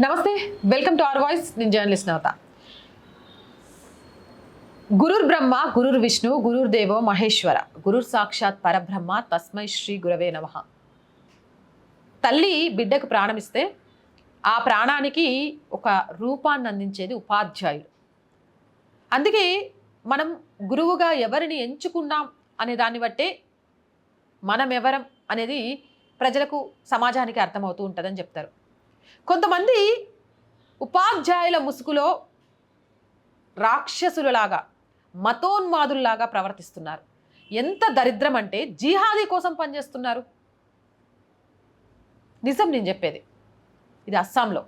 Namaste welcome to our voice. నేను journalist Navata. గురుర్ బ్రహ్మ గురుర్ విష్ణు గురుర్ దేవో మహేశ్వర. గురుర్ సాక్షాత్ పరబ్రహ్మ తస్మై శ్రీ గురవే నమ. తల్లి బిడ్డకు ప్రాణమిస్తే ఆ ప్రాణానికి ఒక రూపాన్ని అందించేది ఉపాధ్యాయుడు. అందుకే మనం గురువుగా ఎవరిని ఎంచుకున్నాం అనే దాన్ని బట్టే మనం ఎవరం అనేది ప్రజలకు సమాజానికి అర్థమవుతూ ఉంటుందని చెప్తారు. కొంతమంది ఉపాధ్యాయుల ముసుగులో రాక్షసులలాగా మతోన్మాదుల్లాగా ప్రవర్తిస్తున్నారు. ఎంత దరిద్రం అంటే జిహాదీ కోసం పనిచేస్తున్నారు. నిజం నేను చెప్పేది. ఇది అస్సాంలో.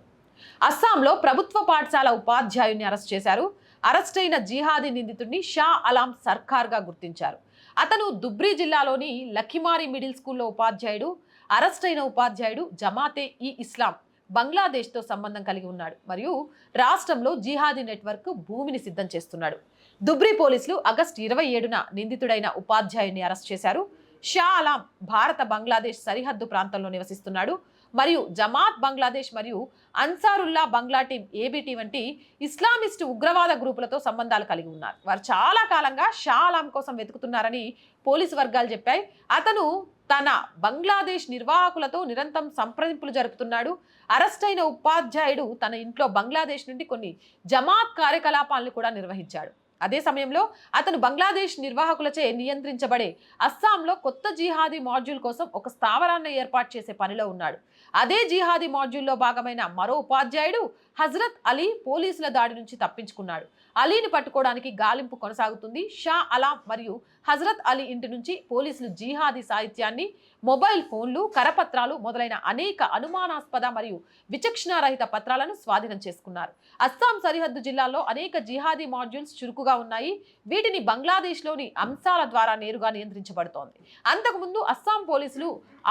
అస్సాంలో ప్రభుత్వ పాఠశాల ఉపాధ్యాయుని అరెస్ట్ చేశారు. అరెస్ట్ అయిన జిహాదీ నిందితుడిని షా అలాం సర్కార్గా గుర్తించారు. అతను దుబ్రీ జిల్లాలోని లఖిమారి మిడిల్ స్కూల్లో ఉపాధ్యాయుడు అరెస్ట్ అయిన ఉపాధ్యాయుడు జమాతే ఈ ఇస్లాం. బంగ్లాదేశ్తో సంబంధం కలిగి ఉన్నాడు. మరియు రాష్ట్రంలో జిహాదీ నెట్వర్క్ భూమిని సిద్ధం చేస్తున్నాడు. దుబ్రి పోలీసులు ఆగస్టు ఇరవై ఏడున నిందితుడైన ఉపాధ్యాయుని అరెస్ట్ చేశారు. షా అలాం భారత బంగ్లాదేశ్ సరిహద్దు ప్రాంతంలో నివసిస్తున్నాడు. మరియు జమాత్ బంగ్లాదేశ్ మరియు అన్సారుల్లా బంగ్లా టీం ఏబిటీ వంటి ఇస్లామిస్ట్ ఉగ్రవాద గ్రూపులతో సంబంధాలు కలిగి ఉన్నారు. వారు చాలా కాలంగా షా అలాం కోసం వెతుకుతున్నారని పోలీసు వర్గాలు చెప్పాయి. అతను తన బంగ్లాదేశ్ నిర్వాహకులతో నిరంతరం సంప్రదింపులు జరుపుతున్నాడు. అరెస్ట్ అయిన ఉపాధ్యాయుడు తన ఇంట్లో బంగ్లాదేశ్ నుండి కొన్ని జమాత్ కార్యకలాపాలను కూడా నిర్వహించాడు. అదే సమయంలో అతను బంగ్లాదేశ్ నిర్వాహకులచే నియంత్రించబడే అస్సాంలో కొత్త జిహాదీ మాడ్యూల్ కోసం ఒక స్థావరాన్ని ఏర్పాటు చేసే పనిలో ఉన్నాడు. అదే జిహాదీ మాడ్యూల్లో భాగమైన మరో ఉపాధ్యాయుడు హజరత్ అలీ పోలీసుల దాడి నుంచి తప్పించుకున్నాడు. అలీని పట్టుకోవడానికి గాలింపు కొనసాగుతుంది. షా అలాం మరియు హజరత్ అలీ ఇంటి నుంచి పోలీసులు జీహాదీ సాహిత్యాన్ని మొబైల్ ఫోన్లు కరపత్రాలు మొదలైన అనేక అనుమానాస్పద మరియు విచక్షణారహిత పత్రాలను స్వాధీనం చేసుకున్నారు. అస్సాం సరిహద్దు జిల్లాలో అనేక జిహాదీ మాడ్యూల్స్ చురుకుగా ఉన్నాయి. వీటిని బంగ్లాదేశ్లోని అంశాల ద్వారా నేరుగా నియంత్రించబడుతోంది. అంతకుముందు అస్సాం పోలీసులు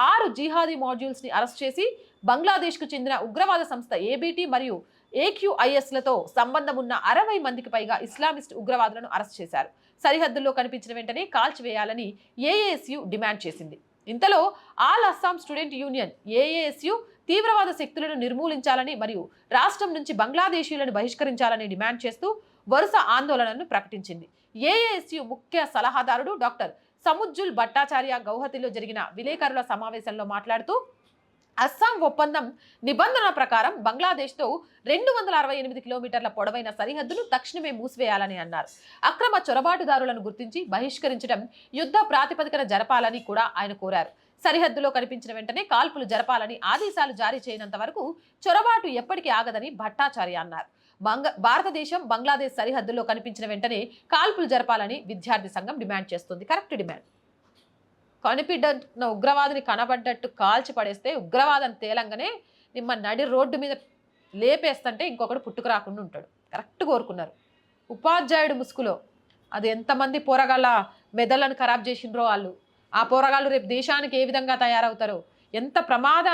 ఆరు జిహాదీ మాడ్యూల్స్ని అరెస్ట్ చేసి బంగ్లాదేశ్కు చెందిన ఉగ్రవాద సంస్థ ఏబీటీ మరియు ఏక్యూఐఎస్లతో సంబంధం ఉన్న అరవై మందికి పైగా ఇస్లామిస్ట్ ఉగ్రవాదులను అరెస్ట్ చేశారు. సరిహద్దుల్లో కనిపించిన వెంటనే కాల్చివేయాలని ఏఏఎస్యు డిమాండ్ చేసింది. ఇంతలో all Assam student union AASU తీవ్రవాద శక్తులను నిర్మూలించాలని మరియు రాష్ట్రం నుంచి బంగ్లాదేశీయులను బహిష్కరించాలని డిమాండ్ చేస్తూ వరుస ఆందోళనను ప్రకటించింది. ఏఏఎస్యు ముఖ్య సలహాదారుడు డాక్టర్ సముజ్జుల్ భట్టాచార్య గౌహతిలో జరిగిన విలేకరుల సమావేశంలో మాట్లాడుతూ అస్సాం ఒప్పందం నిబంధనల ప్రకారం బంగ్లాదేశ్తో రెండు వందల అరవై ఎనిమిది కిలోమీటర్ల పొడవైన సరిహద్దును తక్షణమే మూసివేయాలని అన్నారు. అక్రమ చొరబాటుదారులను గుర్తించి బహిష్కరించడం యుద్ధ ప్రాతిపదికన జరపాలని కూడా ఆయన కోరారు. సరిహద్దులో కనిపించిన వెంటనే కాల్పులు జరపాలని ఆదేశాలు జారీ చేయనంత వరకు చొరబాటు ఎప్పటికీ ఆగదని భట్టాచార్య అన్నారు. బంగ భారతదేశం బంగ్లాదేశ్ సరిహద్దులో కనిపించిన వెంటనే కాల్పులు జరపాలని విద్యార్థి సంఘం డిమాండ్ చేస్తుంది. Correct demand. కనిపిడ్డ ఉగ్రవాదిని కనబడ్డట్టు కాల్చి పడేస్తే ఉగ్రవాదం తేలంగానే నిమ్మ నడి రోడ్డు మీద లేపేస్తుంటే ఇంకొకడు పుట్టుకు రాకుండా ఉంటాడు. కరెక్ట్ కోరుకున్నారు. ఉపాధ్యాయుడు ముసుగులో అది ఎంతమంది పోరగాళ్ళ మెదళ్ళను ఖరాబ్ చేసిండ్రో వాళ్ళు. ఆ పోరగాళ్ళు రేపు దేశానికి ఏ విధంగా తయారవుతారో. ఎంత ప్రమాద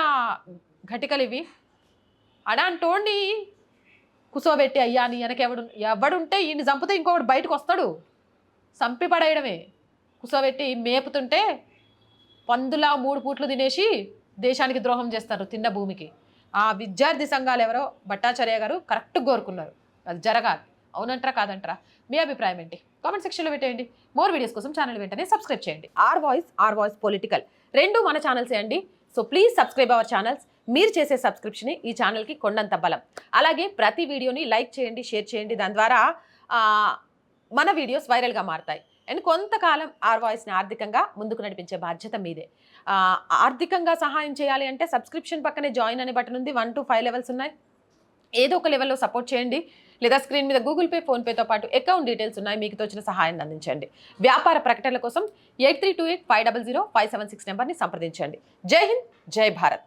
ఘటికలు ఇవి అడాంటోండి కుసోబెట్టి అయ్యా నీ వెనక ఎవడు ఎవడుంటే ఈయన చంపితే ఇంకొకటి బయటకు వస్తాడు. చంపి పడేయడమే. కుసోబెట్టి మేపుతుంటే పందులా మూడు పూట్లు తినేసి దేశానికి ద్రోహం చేస్తారు తిన్న భూమికి. ఆ విద్యార్థి సంఘాలు ఎవరో భట్టాచార్య గారు కరెక్ట్ కోరుకున్నారు. అది జరగాలి. అవునంటారా కాదంటారా? మీ అభిప్రాయం ఏంటి? కామెంట్ సెక్షన్లో పెట్టేయండి. మోర్ వీడియోస్ కోసం ఛానల్ వెంటనే సబ్స్క్రైబ్ చేయండి. R voice R voice political. రెండు మన ఛానల్సే అండి. So please subscribe our channels. మీరు చేసే సబ్స్క్రిప్షన్ ఈ ఛానల్కి కొండంత బలం. అలాగే ప్రతి వీడియోని లైక్ చేయండి షేర్ చేయండి. దాని ద్వారా మన వీడియోస్ వైరల్గా మారుతాయి. అండ్ కొంతకాలం ఆర్ వాయిస్ని ఆర్థికంగా ముందుకు నడిపించే బాధ్యత మీదే. ఆర్థికంగా సహాయం చేయాలి అంటే సబ్స్క్రిప్షన్ పక్కనే జాయిన్ అనే బటన్ ఉంది. వన్ టు ఫైవ్ లెవెల్స్ ఉన్నాయి. ఏదో ఒక లెవెల్లో సపోర్ట్ చేయండి. లేదా స్క్రీన్ మీద గూగుల్ పే ఫోన్పేతో పాటు అకౌంట్ డీటెయిల్స్ ఉన్నాయి. మీకు తోచిన సహాయాన్ని అందించండి. వ్యాపార ప్రకటనల కోసం eight three two eight five double zero five seven six నెంబర్ని సంప్రదించండి. జై హింద్ జై భారత్.